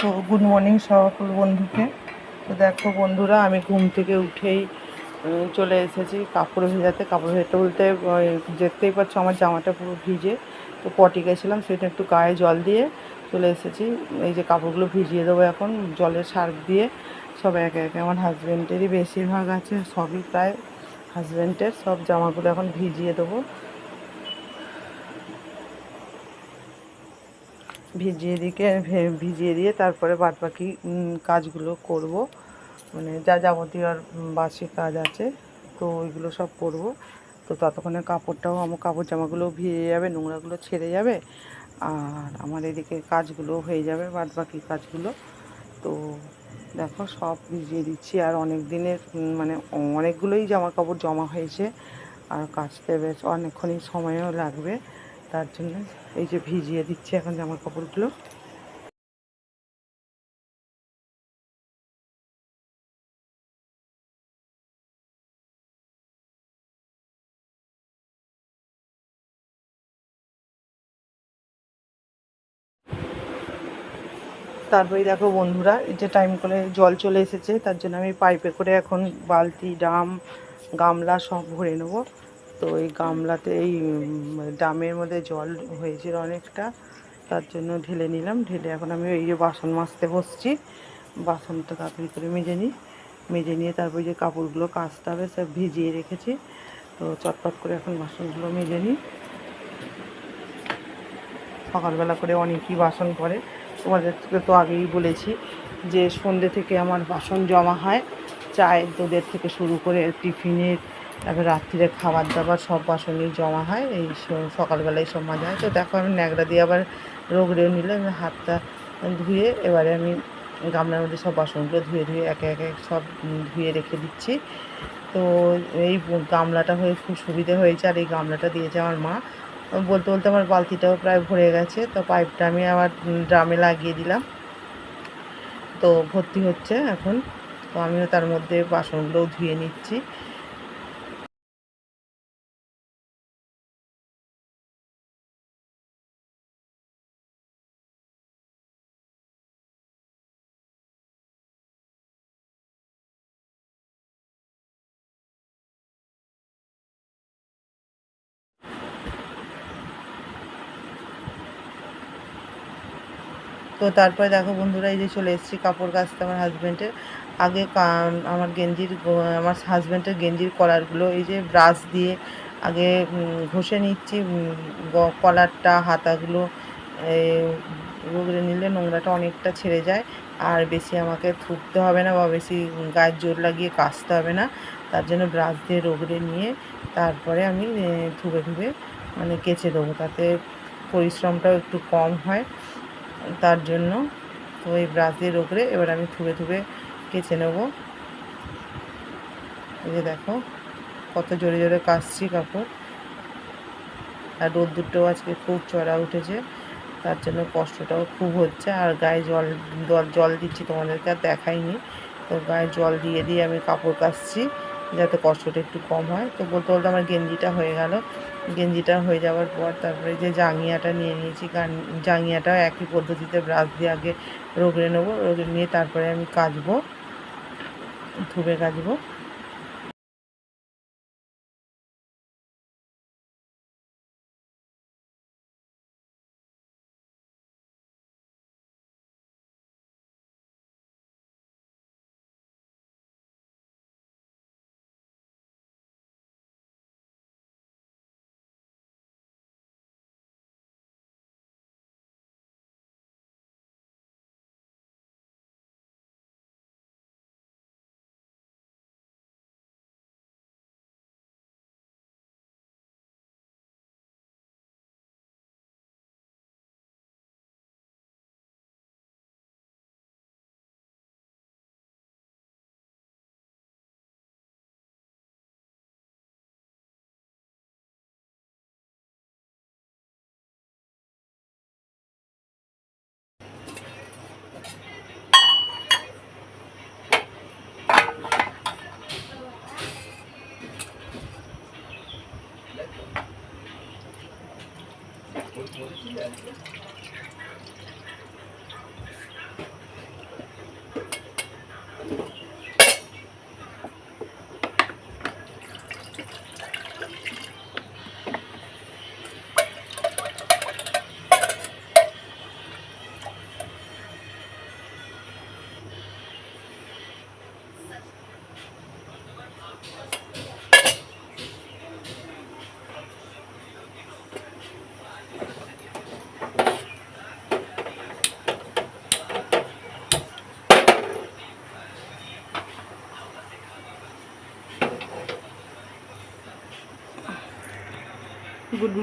তো good morning সকল বন্ধুকে। তো দেখো বন্ধুরা, আমি ঘুম থেকে উঠেই চলে এসেছি কাপড় ভেজাতে। কাপড় ভেজাতে বলতে দেখতেই পাচ্ছ আমার জামাটা পুরো ভিজে। তো পটি গেছিলাম, সেটা একটু গায়ে জল দিয়ে চলে এসেছি। এই যে কাপড়গুলো ভিজিয়ে দেবো এখন, জলের সার্ফ দিয়ে। সব একে একে আমার হাজব্যান্ডেরই বেশিরভাগ আছে, সবই প্রায় হাজব্যান্ডের সব জামাগুলো এখন ভিজিয়ে দেবো। ভিজিয়ে দিকে ভিজিয়ে দিয়ে তারপরে বাদ বাকি কাজগুলো করব। মানে যা যাবতীয় আর বাসি কাজ আছে, তো ওইগুলো সব করব। তো ততক্ষণে কাপড়টাও, আমার কাপড় জামাগুলো ভিজে যাবে, নোংরাগুলো ছেড়ে যাবে। আর আমার এদিকে কাজগুলো হয়ে যাবে বাদ বাকি কাজগুলো। তো দেখো, সব ভিজিয়ে দিচ্ছি। আর অনেক দিনের মানে অনেকগুলোই জামা কাপড় জমা হয়েছে। আর কাচতে বেশ অনেকক্ষণই সময়ও লাগবে। তার জন্য এই যে ভিজিয়ে দিচ্ছে এখন জামা কাপড়গুলো তারপরে দেখো বন্ধুরা, এই যে টাইম করে জল চলে এসেছে, তার জন্য আমি পাইপে করে এখন বালতি ড্রাম গামলা সব ভরে নেব। তো এই গামলাতে এই উম, ড্রামের মধ্যে জল হয়েছিল অনেকটা তার জন্য ঢেলে নিলাম। ঢেলে এখন আমি এই যে বাসন মাজতে বসছি। বাসনটা তাড়াতাড়ি করে মেজে নিই। মেজে নিয়ে তারপর যে কাপড়গুলো কাচতে হবে সব ভিজিয়ে রেখেছি। তো চটপট করে এখন বাসনগুলো মেজে নিই। সকালবেলা করে অনেকই বাসন পড়ে তোমাদেরকে তো আগেই বলেছি যে সন্ধ্যে থেকে আমার বাসন জমা হয়। চায়ের দুধের থেকে শুরু করে টিফিনের তারপরে রাত্রিরে খাবার দাবার সব বাসনই জমা হয়, এই সকালবেলায় সব মাজা হয় তো দেখো আমি ন্যাকড়া দিয়ে আবার রোগড়ে নিলে আমি হাতটা ধুয়ে এবারে আমি গামলার মধ্যে সব বাসনগুলো ধুয়ে ধুয়ে একে একে সব ধুয়ে রেখে দিচ্ছি। তো এই গামলাটা হয়ে খুব সুবিধে হয়েছে, আর এই গামলাটা দিয়েছে আমার মা। বলতে বলতে আমার বালতিটাও প্রায় ভরে গেছে, তো পাইপটা আমি আবার ড্রামে লাগিয়ে দিলাম। তো ভর্তি হচ্ছে এখন, তো আমিও তার মধ্যে বাসনগুলোও ধুয়ে নিচ্ছি। তারপরে দেখো বন্ধুরা, এই যে চলে এসেছি কাপড় কাচতে আমার হাজব্যান্ডের আগে আমার গেঞ্জির আমার হাজব্যান্ডের গেঞ্জির কলারগুলো এই যে ব্রাশ দিয়ে আগে ঘষে নিচ্ছি কলারটা হাতাগুলো রোগড়ে নিলে নোংরাটা অনেকটা ছেড়ে যায়। আর বেশি আমাকে থুকতে হবে না বা বেশি গায়ের জোর লাগিয়ে কাচতে হবে না। তার জন্য ব্রাশ দিয়ে রোগড়ে নিয়ে তারপরে আমি ধুবে ধুবে মানে কেচে দেবো। তাতে পরিশ্রমটাও একটু কম হয়। তার জন্য। তো এই ব্রাশ দিয়ে রোগড়ে এবার আমি থুবে থুবে কেচে নেব। এই যে দেখো, কত জোরে জোরে কাচছি কাপড়। আর রোদ্দুরটাও আজকে খুব চড়া উঠেছে। তার জন্য কষ্টটাও খুব হচ্ছে। আর গায়ে জল জল জল দিচ্ছি তোমাদেরকে আর দেখাইনি। তো গায়ে জল দিয়ে দিয়ে আমি কাপড় কাচছি যাতে কষ্টটা একটু কম হয়। তো বলতে বলতে আমার গেঞ্জিটা হয়ে গেল। গেঞ্জিটা হয়ে যাওয়ার পর তারপরে যে জাঙ্গিয়াটা নিয়ে নিয়েছি জাঙ্গিয়াটাও একই পদ্ধতিতে ব্রাশ দিয়ে আগে রোগড়ে নেব, রোগড়ে নিয়ে তারপরে আমি কাচবো ধুবে কাচবো। Yeah.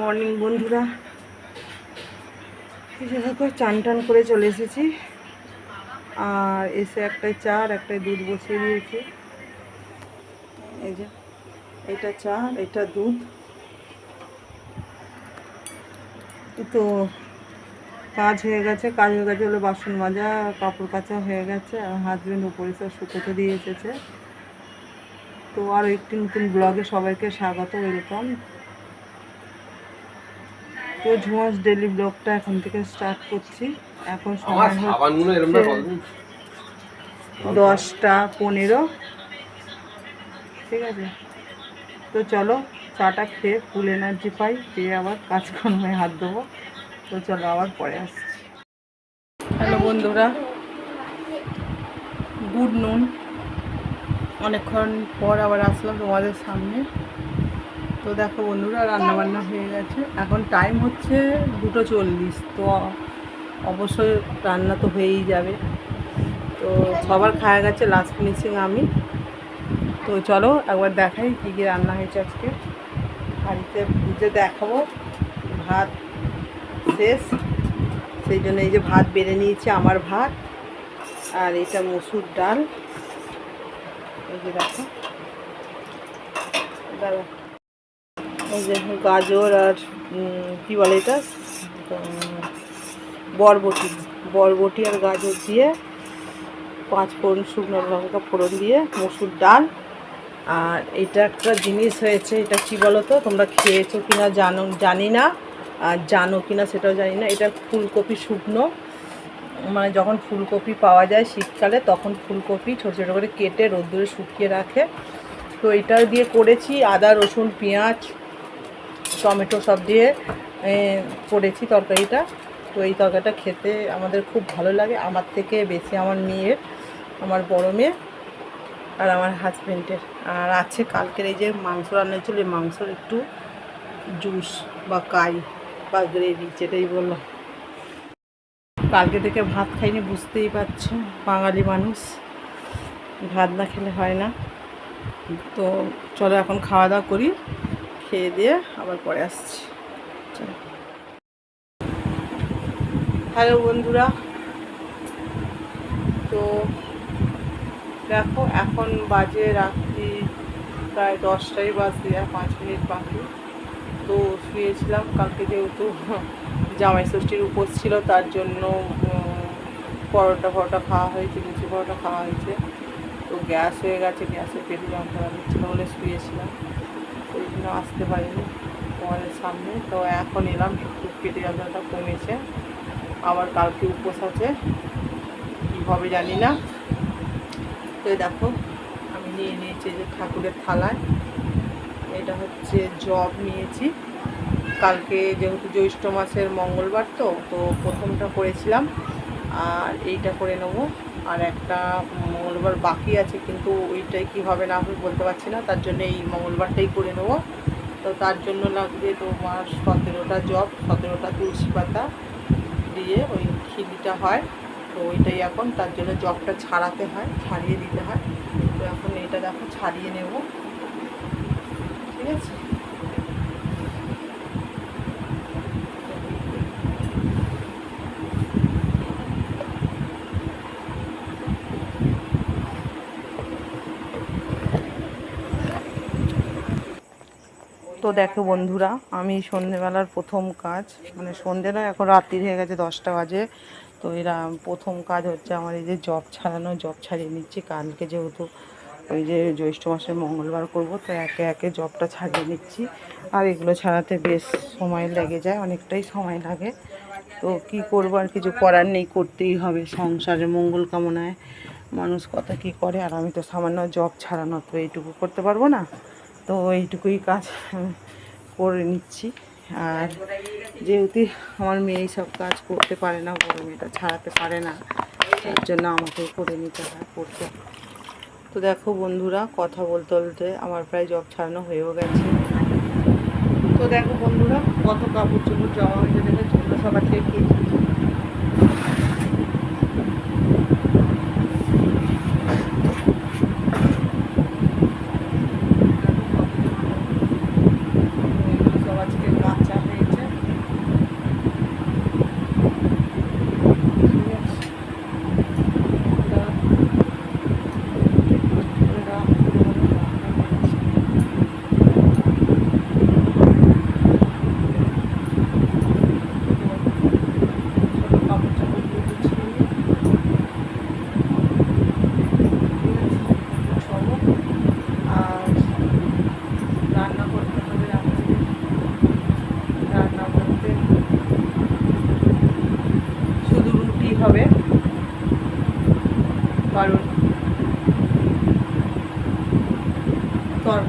মর্নিং, বন্ধুরা। এসে চান টান করে চলে এসেছি। আর এসে একটাই চা আর একটাই দুধ বসিয়ে দিয়েছি। এই যে, এটা চা, এটা দুধ। তো কাজ হয়ে গেছে, কাজ হয়ে গেছে হলো বাসন মাজা, কাপড় কাচা হয়ে গেছে, আর হাজবেন্ড উপরে সব শুকোতে দিয়ে এসেছে। তো আর একটি নতুন ব্লগে সবাইকে স্বাগত ওয়েলকাম তো ঝুমাস ডেলি ব্লগটা এখন থেকে স্টার্ট করছি। এখন সময় দশটা পনেরো। ঠিক আছে? তো চলো চাটা খেয়ে ফুল এনার্জি পাই পেয়ে আবার কাজকর্মে হাত দেবো তো চলো আবার পরে আসছি। হ্যালো বন্ধুরা গুড নুন। অনেকক্ষণ পর আবার আসলাম তোমাদের সামনে। তো দেখো বন্ধুরা, রান্নাবান্না হয়ে গেছে। এখন টাইম হচ্ছে দুটো চল্লিশ, তো অবশ্যই রান্না তো হয়েই যাবে। তো সবার খাওয়া গেছে লাস্ট ফিনিশিং আমি। তো চলো একবার দেখাই কী কী রান্না হয়েছে আজকে। বাড়িতে ভুজে দেখাবো, ভাত শেষ। সেই জন্য এই যে ভাত বেড়ে নিয়েছে, আমার ভাত আর এটা মসুর ডাল। এই যে দেখো। যে গাজর আর কি বলে এটা? বরবটি। বরবটি আর গাজর দিয়ে পাঁচ ফোড়ন শুকনো লঙ্কা ফোড়ন দিয়ে মসুর ডাল। আর এটা একটা জিনিস হয়েছে, এটা কি বলো তো তোমরা খেয়েছো কিনা জানো, জানি না। আর জানো কিনা সেটাও জানি না। এটা ফুলকপি শুকনো। মানে যখন ফুলকপি পাওয়া যায় শীতকালে, তখন ফুলকপি ছোটো ছোটো করে কেটে রোদ্দুরে শুকিয়ে রাখে। তো এটা দিয়ে করেছি। আদা, রসুন, পেঁয়াজ টমেটো সব দিয়ে করেছি তরকারিটা। তো এই তরকারিটা খেতে আমাদের খুব ভালো লাগে। আমার থেকে বেশি আমার মেয়ের, আমার বড় মেয়ে আর আমার হাজবেন্ডের। আর আছে কালকের এই যে মাংস রান্না ছিল এই মাংসর একটু জুস বা কাই বা গ্রেভি, যেটাই বলল কালকে থেকে ভাত খাইনি, বুঝতেই পারছ, বাঙালি মানুষ। ভাত না খেলে হয় না। তো চলো এখন খাওয়া দাওয়া করি। খেয়ে দিয়ে আবার পরে আসছি। হ্যালো বন্ধুরা। তো দেখো, এখন বাজে রাত্রি প্রায় দশটাই বাজে আর পাঁচ মিনিট বাকি। তো শুয়েছিলাম, কালকে যেহেতু জামাই ষষ্ঠীর উপোস ছিল, তার জন্য পরোটা ফরোটা খাওয়া হয়েছে, লুচি পরোটা খাওয়া হয়েছে। তো গ্যাস হয়ে গেছে, গ্যাসের পেটে যন্ত্রণা দিচ্ছিল বলে শুয়েছিলাম। সেই জন্য আসতে পারিনি তোমাদের সামনে। তো এখন এলাম, একটু পেটে যন্ত্রণাটা কমেছে। আবার কালকে উপোস আছে কীভাবে জানি না। তো দেখো, আমি নিয়ে নিয়েছি যে ঠাকুরের থালায়। এটা হচ্ছে জব নিয়েছি। কালকে যেহেতু জ্যৈষ্ঠ মাসের মঙ্গলবার তো তো প্রথমটা করেছিলাম। আর এইটা করে নেব। আর একটা মঙ্গলবার বাকি আছে, কিন্তু ওইটাই কি হবে না হবে বলতে পারছি না। তার জন্য এই মঙ্গলবারটাই করে নেব। তো তার জন্য লাগবে তোমার সতেরোটা জব, সতেরোটা তুলসী পাতা দিয়ে ওই খিলিটা হয়। তো ওইটাই এখন, তার জন্য জবটা ছাড়াতে হয়, ছাড়িয়ে দিতে হয়। তো এখন এটা দেখো, ছাড়িয়ে নেব। ঠিক আছে? তো দেখো বন্ধুরা, আমি সন্ধেবেলার প্রথম কাজ মানে সন্ধে নয়, এখন রাত্রি হয়ে গেছে দশটা বাজে, তো এরা প্রথম কাজ হচ্ছে আমার এই যে জব ছাড়ানো জব ছাড়িয়ে নিচ্ছি। কালকে যেহেতু ওই যে জ্যৈষ্ঠ মাসের মঙ্গলবার করব, তো একে একে জবটা ছাড়িয়ে নিচ্ছি। আর এগুলো ছাড়াতে বেশ সময় লেগে যায়, অনেকটাই সময় লাগে। তো কি করব আর কিছু করার নেই, করতেই হবে। সংসারে মঙ্গল কামনায় মানুষ কথা কি করে, আর আমি তো সামান্য জব ছাড়ানো তো এইটুকু করতে পারব না। তো এইটুকুই কাজ করে নিচ্ছি। আর যেহেতু আমার মেয়ে সব কাজ করতে পারে না, বড় মেয়েটা ছাড়াতে পারে না, তার জন্য আমাকেই করে নিতে হয়, করতে। তো দেখো বন্ধুরা, কথা বলতে বলতে আমার প্রায় জব ছাড়ানো হয়েও গেছে। তো দেখো বন্ধুরা, কত কাপড় চোপড় জমা হয়েছে দেখে সবার থেকে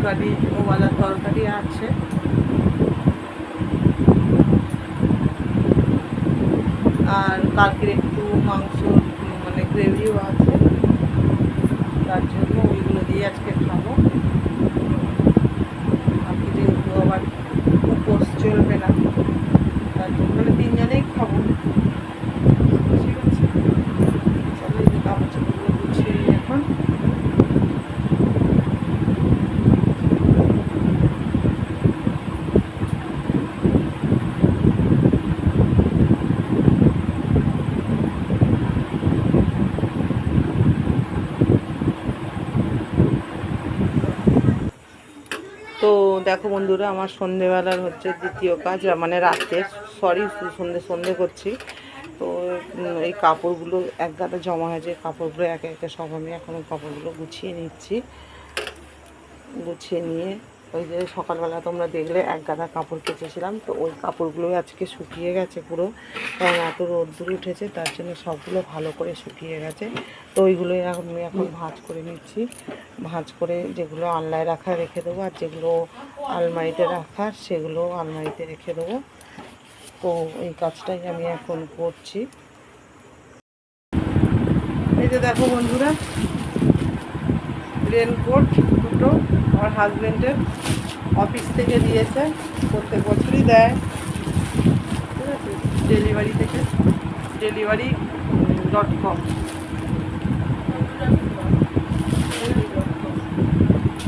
তরকারি ওওয়ালা তরকারি আছে। আর কালকের একটু মাংস মানে গ্রেভিও আছে। তার জন্য ওইগুলো দিয়ে আজকে খাব। আজকে যেহেতু আবার উপোস চলবে না, তার জন্য মানে তিনজনেই খাব ঠিক আছে চলো এই যে কাপড় চাপড়গুলো গুছিয়ে নিই এখন তো দেখো বন্ধুরা, আমার সন্ধেবেলার হচ্ছে দ্বিতীয় কাজ মানে রাতে সরি সন্ধে সন্ধে করছি। তো এই কাপড়গুলো এক গাদা জমা হয়েছে কাপড়গুলো একে একে সব আমি এখন কাপড়গুলো গুছিয়ে নিচ্ছি। গুছিয়ে নিয়ে ওই যে সকালবেলা তোমরা দেখলে এক গাদা কাপড় কেচেছিলাম, তো ওই কাপড়গুলো আজকে শুকিয়ে গেছে পুরো। কারণ এত রোদ্দুর উঠেছে, তার জন্য সবগুলো ভালো করে শুকিয়ে গেছে। তো ওইগুলোই আমি এখন ভাঁজ করে নিচ্ছি। ভাঁজ করে যেগুলো আনলায় রাখা রেখে দেবো, আর যেগুলো আলমারিতে রাখার সেগুলো আলমারিতে রেখে দেবো। তো এই কাজটাই আমি এখন করছি। এই যে দেখো বন্ধুরা রেনকোট দুটো আমার হাজবেন্ডের অফিস থেকে দিয়েছে। প্রত্যেক বছরই দেয়। ঠিক আছে? ডেলিভারি থেকে। ডেলিভারি ডট কম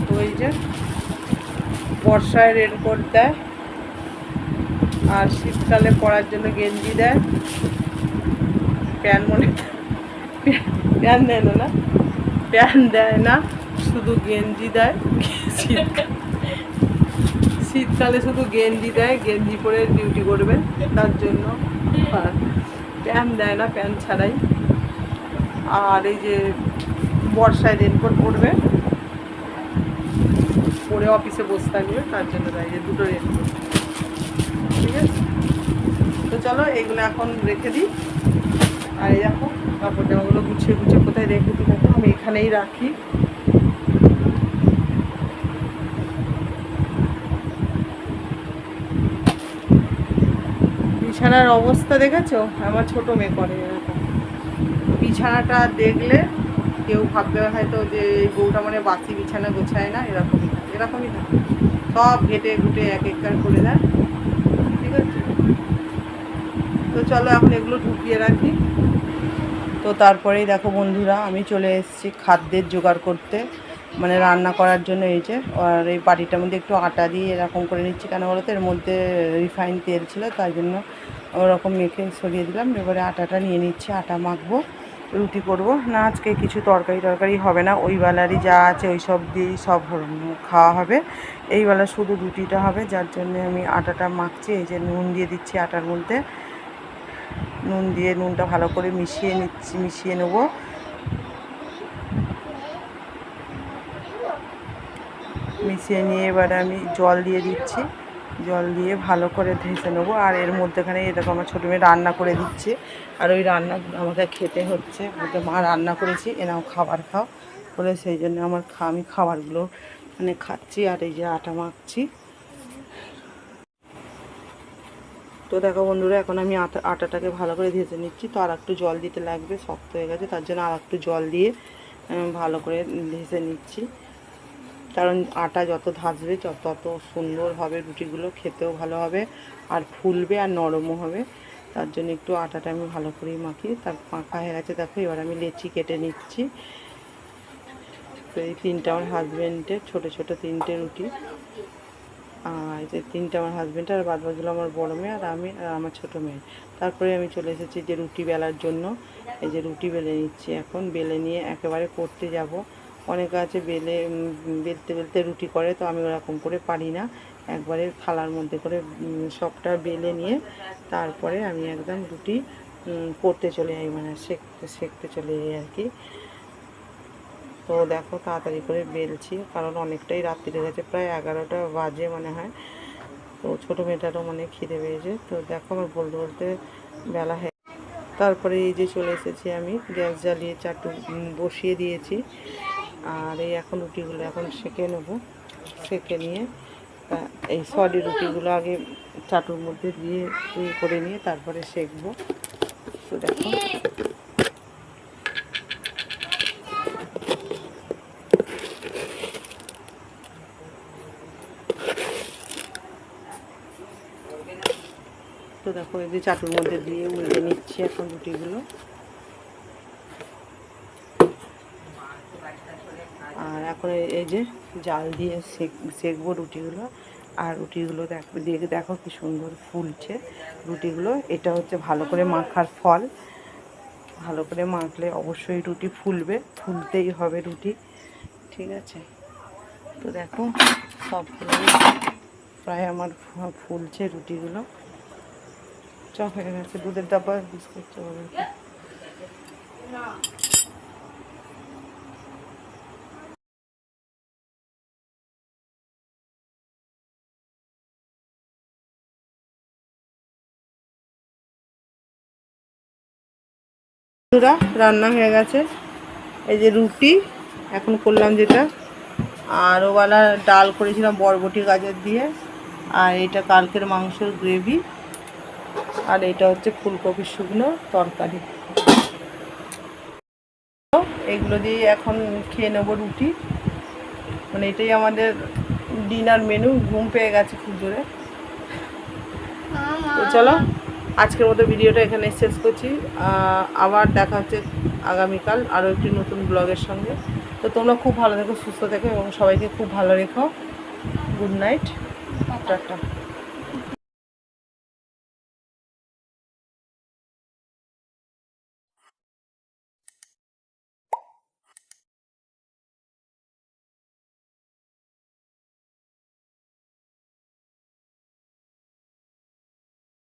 তো এই যে বর্ষায় রেনকোট দেয়। আর শীতকালে পরার জন্য গেঞ্জি দেয়। প্যান্ট মনে প্যান দেয় না। প্যান দেয় না। শুধু গেঞ্জি দেয় শীতকালে শুধু গেঞ্জি দেয়, গেঞ্জি পরে ডিউটি করবেন তার জন্য আর প্যান্ট দেয় না, প্যান্ট ছাড়াই। আর এই যে বর্ষায় রেনকোট পরবে, পরে অফিসে বসে থাকবে, তার জন্য দেয় যে দুটো রেনকোট ঠিক আছে? তো চলো, এগুলো এখন রেখে দিই। আর এই দেখো কাপড় জামাগুলো গুছিয়ে গুছিয়ে কোথায় রেখে দিই আমি এখানেই রাখি। বিছানার অবস্থা দেখেছ? আমার ছোট মেয়ে করে বিছানাটা দেখলে কেউ ভাববে হয়তো যে বউটা মানে বাসি বিছানা গোছায় না, এরকমই থাকে এরকমই থাকে। সব ঘেটে ঘুটে এক একবার করে দেয়। ঠিক আছে? তো চলো এখন এগুলো ঢুকিয়ে রাখি। তো তারপরেই দেখো বন্ধুরা, আমি চলে এসেছি খাদ্যের জোগাড় করতে। মানে রান্না করার জন্য এই যে, আর এই বাটিটার মধ্যে একটু আটা দিয়ে এরকম করে নিচ্ছি। কেন বলো তো এর মধ্যে রিফাইন তেল ছিল, তাই জন্য ওরকম মেখে সরিয়ে দিলাম। এবারে আটাটা নিয়ে নিচ্ছি, আটা মাখবো, রুটি করব। না, আজকে কিছু তরকারি টরকারি হবে না, ওই বেলারই যা আছে ওই সব দিয়েই সব খাওয়া হবে। এই বেলা শুধু রুটিটা হবে, যার জন্য আমি আটাটা মাখছি। এই যে নুন দিয়ে দিচ্ছি আটার মধ্যে। নুন দিয়ে নুনটা ভালো করে মিশিয়ে নিচ্ছি, মিশিয়ে নেব। মিশিয়ে নিয়ে এবারে আমি জল দিয়ে দিচ্ছি। জল দিয়ে ভালো করে ভেজে নেব। আর এর মধ্যেখানে এরকম আমার ছোটো মেয়ে রান্না করে দিচ্ছে। আর ওই রান্না আমাকে খেতে হচ্ছে। বলতে মা রান্না করেছি, এনাও খাবার খাও বলে সেই জন্য আমার আমি খাবারগুলো মানে খাচ্ছি আর এই যে আটা মাখছি। তো দেখো বন্ধুরা, এখন আমি আটা, আটাটাকে ভালো করে ভেজে নিচ্ছি। তো আর একটু জল দিতে লাগবে, শক্ত হয়ে গেছে, তার জন্য আর একটু জল দিয়ে ভালো করে ভেজে নিচ্ছি। কারণ আটা যত যত তত সুন্দর হবে রুটিগুলো, খেতেও ভালো হবে আর ফুলবে আর নরমও হবে। তার জন্য একটু আটাটা আমি ভালো করেই মাখি তার মাখা হয়ে গেছে দেখো, এবার আমি লেচি কেটে নিচ্ছি। তো এই তিনটা আমার হাজব্যান্ডের ছোটো ছোটো তিনটে রুটি। আর যে তিনটে আমার হাজব্যান্ড আর বাদ বাকিগুলো আমার বড় মেয়ে আর আমি আর আমার ছোটো মেয়ে। তারপরে আমি চলে এসেছি যে রুটি বেলার জন্য। এই যে রুটি বেলে নিচ্ছি এখন, বেলে নিয়ে একেবারে করতে যাব। অনেকে আছে বেলে বেলতে বেলতে রুটি করে, তো আমি ওরকম করে পারি না। একবারে থালার মধ্যে করে সবটা বেলে নিয়ে তারপরে আমি একদম রুটি করতে চলে যাই মানে সেঁকতে সেঁকতে চলে যাই আর কি। তো দেখো তাড়াতাড়ি করে বেলছি, কারণ অনেকটাই রাত্রি গেছে প্রায় এগারোটা বাজে মনে হয়। তো ছোটো মেয়েটারও মানে খিদে পেয়েছে। তো দেখো আমার বলতে বলতে বেলা হয়ে তারপরে এই যে চলে এসেছি আমি, গ্যাস জ্বালিয়ে চাটু বসিয়ে দিয়েছি। আর এই এখন রুটিগুলো এখন সেঁকে নেব। সেঁকে নিয়ে এই সরি রুটিগুলো আগে চাটুর মধ্যে দিয়ে ইয়ে করে নিয়ে তারপরে সেঁকবো। তো দেখো। তো দেখো, এই যে চাটুর মধ্যে দিয়ে উল্টে নিচ্ছি এখন রুটিগুলো আর এখন এই- যে জাল দিয়ে সেক রুটিগুলো। আর রুটিগুলো দেখো দেখো কি সুন্দর ফুলছে। রুটিগুলো, এটা হচ্ছে ভালো করে মাখার ফল। ভালো করে মাখলে অবশ্যই রুটি ফুলবে, ফুলতেই হবে রুটি। ঠিক আছে? তো দেখো, সবগুলো প্রায় আমার ফুলছে রুটিগুলো। চ হয়ে গেছে, দুধের ডাব্বা, বিস্কুট চ বন্ধুরা রান্না হয়ে গেছে। এই যে রুটি এখন করলাম যেটা। আর ওবেলা ডাল করেছিলাম বরবটি গাজর দিয়ে। আর এটা কালকের মাংসের গ্রেভি। আর এটা হচ্ছে ফুলকপি শুকনো তরকারি। এগুলো দিয়ে এখন খেয়ে নেব রুটি। মানে এটাই আমাদের ডিনার মেনু। ঘুম পেয়ে গেছে খুব জোরে। চলো। আজকের মতো ভিডিওটা এখানে শেষ করছি। আবার দেখা হচ্ছে আগামীকাল আরও একটি নতুন ব্লগের সঙ্গে। তো তোমরা খুব ভালো থেকো, সুস্থ থেকো এবং সবাইকে খুব ভালো রেখো। Good night. টাটা।